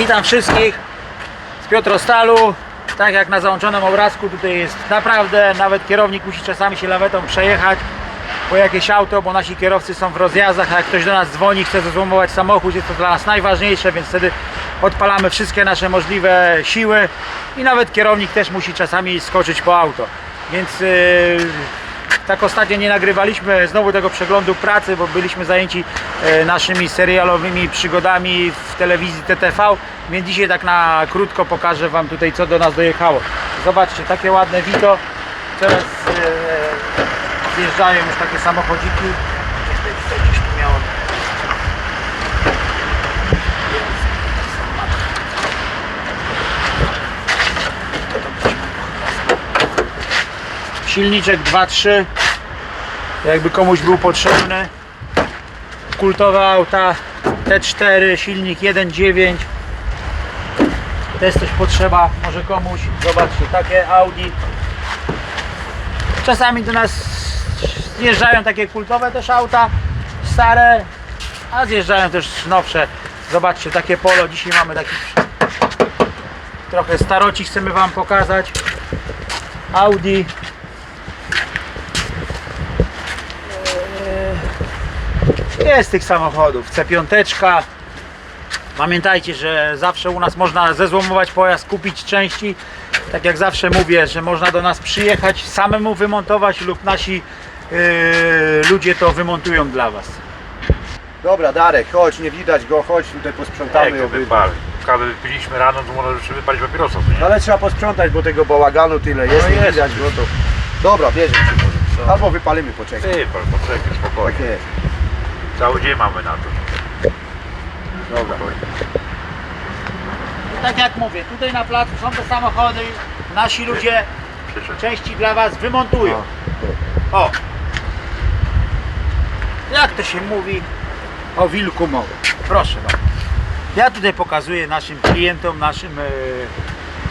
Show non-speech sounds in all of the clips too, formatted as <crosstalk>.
Witam wszystkich z Piotrostalu. Tak jak na załączonym obrazku, tutaj jest naprawdę, nawet kierownik musi czasami się lawetą przejechać po jakieś auto, bo nasi kierowcy są w rozjazdach, a jak ktoś do nas dzwoni, chce zezłomować samochód, jest to dla nas najważniejsze, więc wtedy odpalamy wszystkie nasze możliwe siły i nawet kierownik też musi czasami skoczyć po auto. Więc yy, tak ostatnio nie nagrywaliśmy znowu tego przeglądu pracy, bo byliśmy zajęci e, naszymi serialowymi przygodami w telewizji TTV, więc dzisiaj tak na krótko pokażę Wam tutaj co do nas dojechało. Zobaczcie, takie ładne Vito, teraz e, zjeżdżają już takie samochodziki. Tutaj, tutaj gdzieś tu miało silniczek 2.3 jakby komuś był potrzebny. Kultowe auta T4 silnik 1.9 też coś potrzeba może komuś. Zobaczcie takie Audi. Czasami do nas zjeżdżają takie kultowe też auta stare a zjeżdżają też nowsze. Zobaczcie takie polo dzisiaj mamy taki trochę staroci chcemy wam pokazać. Audi Jest tych samochodów. C5. Pamiętajcie, że zawsze u nas można zezłomować pojazd, kupić części. Tak jak zawsze mówię, że można do nas przyjechać, samemu wymontować lub nasi yy, ludzie to wymontują dla Was. Dobra, Darek, chodź, nie widać go, chodź tutaj posprzątamy Jak to obydwa. wypali? Kawę wypiliśmy rano, to może jeszcze wypalić papierosa, co No nie? ale trzeba posprzątać, bo tego bałaganu tyle jest, No nie jest. widać go to. Dobra, bierzemy się może. Co? Albo wypalimy, poczekaj. Wypal, poczekaj, spokojnie. Tak jest. Cały dzień mamy na to. Dobra. Tak jak mówię, tutaj na placu są te samochody, nasi ludzie Przyszedł. części dla Was wymontują. O! Jak to się mówi o wilku mowy? Proszę bardzo. Ja tutaj pokazuję naszym klientom, naszym e,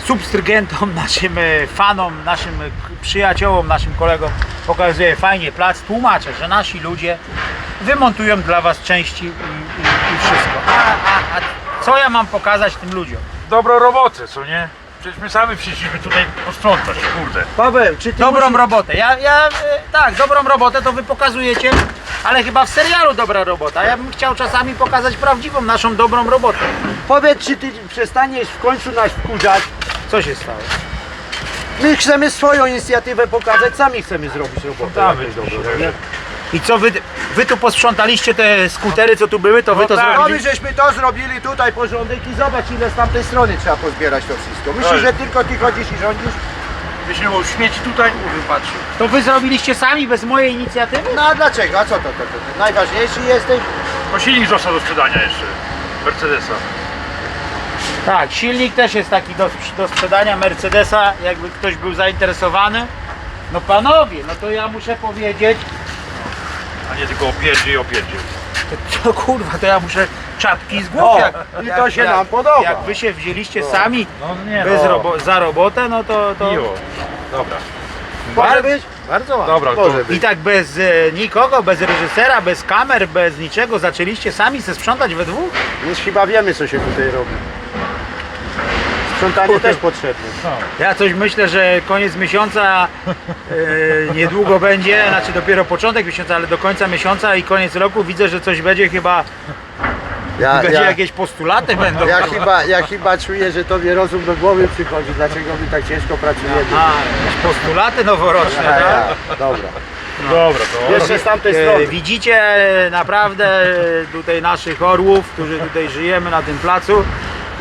substrygentom, <laughs> naszym e, fanom, naszym e, przyjaciołom, naszym kolegom pokazuję fajnie plac, tłumaczę, że nasi ludzie wymontują dla Was części i, i, i wszystko. A, a, a co ja mam pokazać tym ludziom? Dobrą robotę, co nie? Przecież my sami przyszliśmy tutaj posprzątać, kurde. Paweł, czy ty Dobrą musisz... robotę. Ja, ja e, tak, dobrą robotę to wy pokazujecie, ale chyba w serialu dobra robota. Ja bym chciał czasami pokazać prawdziwą naszą dobrą robotę. Powiedz, czy ty przestaniesz w końcu nas wkurzać? Co się stało? My chcemy swoją inicjatywę pokazać, sami chcemy zrobić robotę. Damy jakąś dobrą, nie? I co wy, wy tu posprzątaliście te skutery, co tu były, to wy No to tak. No my żeśmy to zrobili tutaj porządek i zobacz ile z tamtej strony trzeba pozbierać to wszystko. Myślisz, że tylko ty chodzisz i rządzisz? Mógł śmieci tutaj? Wypatrz. To wy zrobiliście sami bez mojej inicjatywy? No a dlaczego? A co to, to, to, to? Najważniejszy jesteś? Bo silnik został do sprzedania jeszcze. Mercedesa. Tak, silnik też jest taki do, do sprzedania Mercedesa, jakby ktoś był zainteresowany. No panowie, no to ja muszę powiedzieć, A nie tylko opierdzie i opierdzie. to, <laughs> to kurwa, to ja muszę czapki z głów. O, jak, i jak, to się jak, nam podoba. Jak wy się wzięliście sami No nie bez no. robo- za robotę, no to, to Miło. Dobra. Może być? bardzo ładnie. Dobra, Może I być. tak bez e, nikogo, bez reżysera, bez kamer, bez niczego zaczęliście sami se sprzątać we dwóch? Już chyba wiemy co się tutaj robi. Sprzątanie też potrzebne. Ja coś myślę, że koniec miesiąca e, niedługo będzie, znaczy dopiero początek miesiąca, ale do końca miesiąca i koniec roku widzę, że coś będzie chyba, Ja, będzie ja, jakieś postulaty będą. ja, chyba, ja chyba czuję, że tobie rozum do głowy przychodzi, dlaczego my tak ciężko pracujemy. A, jakieś postulaty noworoczne, Ja, tak? ja, dobra. Dobra, to... Jeszcze z tamtej E, strony. Widzicie naprawdę e, tutaj naszych orłów, którzy tutaj żyjemy na tym placu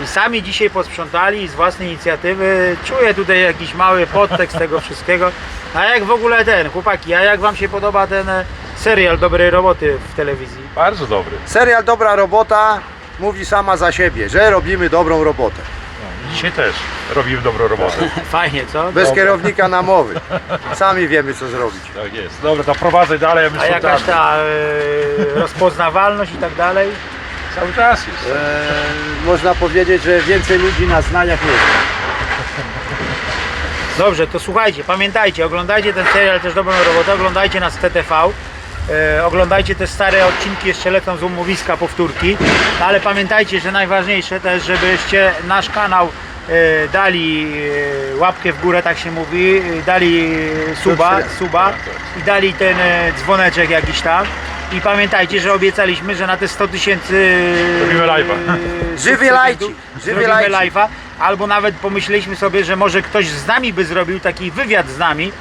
i sami dzisiaj posprzątali z własnej inicjatywy. Czuję tutaj jakiś mały podtekst tego wszystkiego. A jak w ogóle ten, chłopaki, a jak wam się podoba ten e, serial dobrej roboty w telewizji? Bardzo dobry. Serial Dobra Robota mówi sama za siebie, że robimy dobrą robotę. Dzisiaj też robimy dobrą robotę. <laughs> Fajnie, co? Bez kierownika namowy. <laughs> Sami wiemy co zrobić. Tak jest. Dobra, to prowadzę dalej, a my A jakaś ta e, rozpoznawalność i tak dalej? Cały czas jest. Eee, można powiedzieć, że więcej ludzi nas zna jak nie zna. Dobrze, to słuchajcie, pamiętajcie, oglądajcie ten serial też dobrą robotę, oglądajcie nas w TTV. E, oglądajcie te stare odcinki, jeszcze lecą z umowiska powtórki. No, ale pamiętajcie, że najważniejsze też, żebyście nasz kanał e, dali e, łapkę w górę, tak się mówi, e, dali e, suba, suba i dali ten e, dzwoneczek jakiś tam. I pamiętajcie, że obiecaliśmy, że na te 100 tysięcy <laughs> Robimy live'a. e, Żywy lajcik, żywy zrobimy live'a. Albo nawet pomyśleliśmy sobie, że może ktoś z nami by zrobił taki wywiad z nami.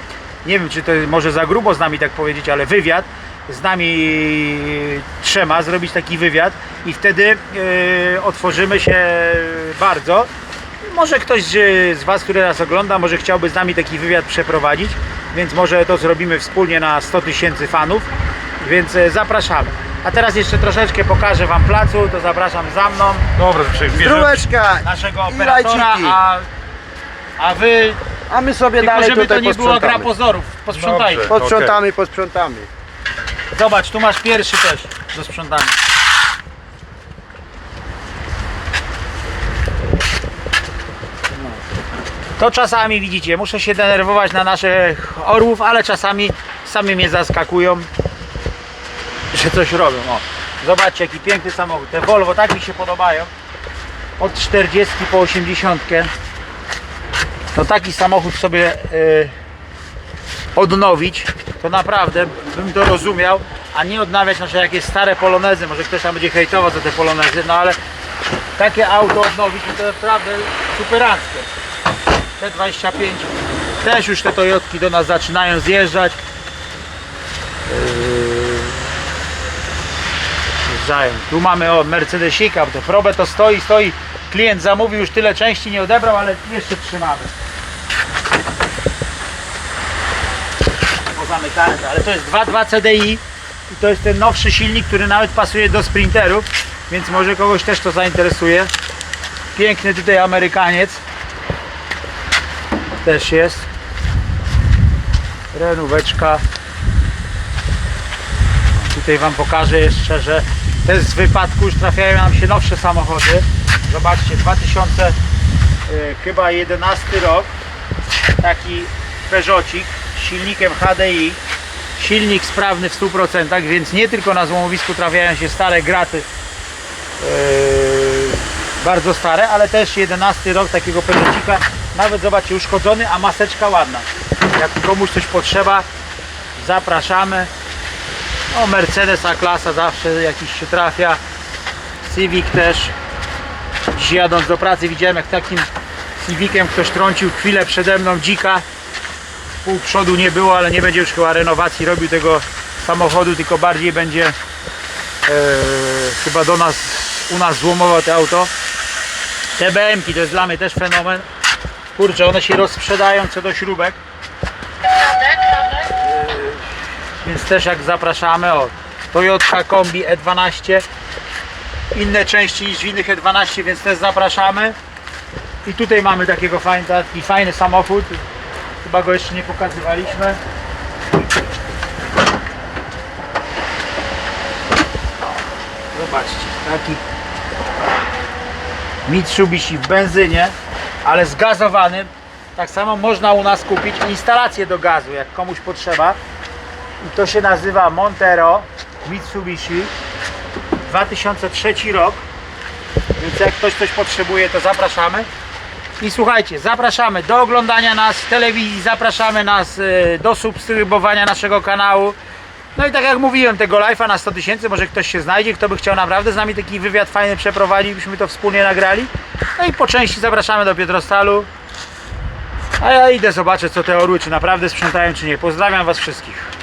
Nie wiem, czy to może za grubo z nami tak powiedzieć, ale wywiad z nami trzema, zrobić taki wywiad i wtedy e, otworzymy się bardzo. Może ktoś z z Was, który nas ogląda, może chciałby z nami taki wywiad przeprowadzić, więc może to zrobimy wspólnie na 100 tysięcy fanów, więc e, zapraszamy. A teraz jeszcze troszeczkę pokażę Wam placu, to zapraszam za mną, Dobra. Zdróweczka naszego i operatora, lajciki. a, a Wy, A my sobie tylko dalej żeby tutaj to nie była gra posprzątamy. pozorów, posprzątajcie. Dobrze. Posprzątamy, posprzątamy. Zobacz, tu masz pierwszy też do sprzątania. No. To czasami widzicie, muszę się denerwować na naszych orłów, ale czasami sami mnie zaskakują, coś robią. O, zobaczcie jaki piękny samochód. Te Volvo tak mi się podobają. Od 40 po 80. To taki samochód sobie y, odnowić, to naprawdę bym to rozumiał, a nie odnawiać nasze jakieś stare polonezy. Może ktoś tam będzie hejtował za te polonezy, no ale takie auto odnowić no to naprawdę superanckie. T25 też już te Toyotki do nas zaczynają zjeżdżać. Tu mamy o Mercedesika, to probę to stoi, stoi. Klient zamówił już tyle części, nie odebrał, ale jeszcze trzymamy. pozamykane, ale to jest 2.2 CDI i to jest ten nowszy silnik, który nawet pasuje do sprinterów, więc może kogoś też to zainteresuje. Piękny tutaj Amerykaniec też jest. Renóweczka. Tutaj Wam pokażę jeszcze, że też z wypadku już trafiają nam się nowsze samochody. Zobaczcie, 2000 y, chyba 11 rok. Taki Peugeotik z silnikiem HDI silnik sprawny w 100% więc nie tylko na złomowisku trafiają się stare graty yy, bardzo stare, ale też 11 rok takiego Peugeotika nawet zobaczcie uszkodzony, a maseczka ładna. Jak komuś coś potrzeba zapraszamy o Mercedes A-klasa zawsze jakiś się trafia Civic też Dziś jadąc do pracy widziałem jak takim Civiciem ktoś trącił chwilę przede mną dzika pół przodu nie było, ale nie będzie już chyba renowacji robił tego samochodu, tylko bardziej będzie e, chyba do nas, u nas złomował to auto. Te BM-ki to jest dla mnie też fenomen. Kurczę, one się rozprzedają co do śrubek. Więc też jak zapraszamy, o Toyota Kombi E12 inne części niż w innych E12, więc też zapraszamy. I tutaj mamy takiego fajny, taki fajny samochód. Chyba go jeszcze nie pokazywaliśmy. Zobaczcie, taki Mitsubishi w benzynie, ale zgazowany. Tak samo można u nas kupić instalację do gazu, jak komuś potrzeba. I to się nazywa Montero Mitsubishi 2003 rok. Więc jak ktoś coś potrzebuje, to zapraszamy. I słuchajcie, zapraszamy do oglądania nas w telewizji, zapraszamy nas e, do subskrybowania naszego kanału. No i tak jak mówiłem, tego live'a na 100 tysięcy, może ktoś się znajdzie, kto by chciał naprawdę z nami taki wywiad fajny przeprowadzić, byśmy to wspólnie nagrali. No i po części zapraszamy do Pietrostalu. A ja idę zobaczę co te orły, czy naprawdę sprzątają, czy nie. Pozdrawiam Was wszystkich.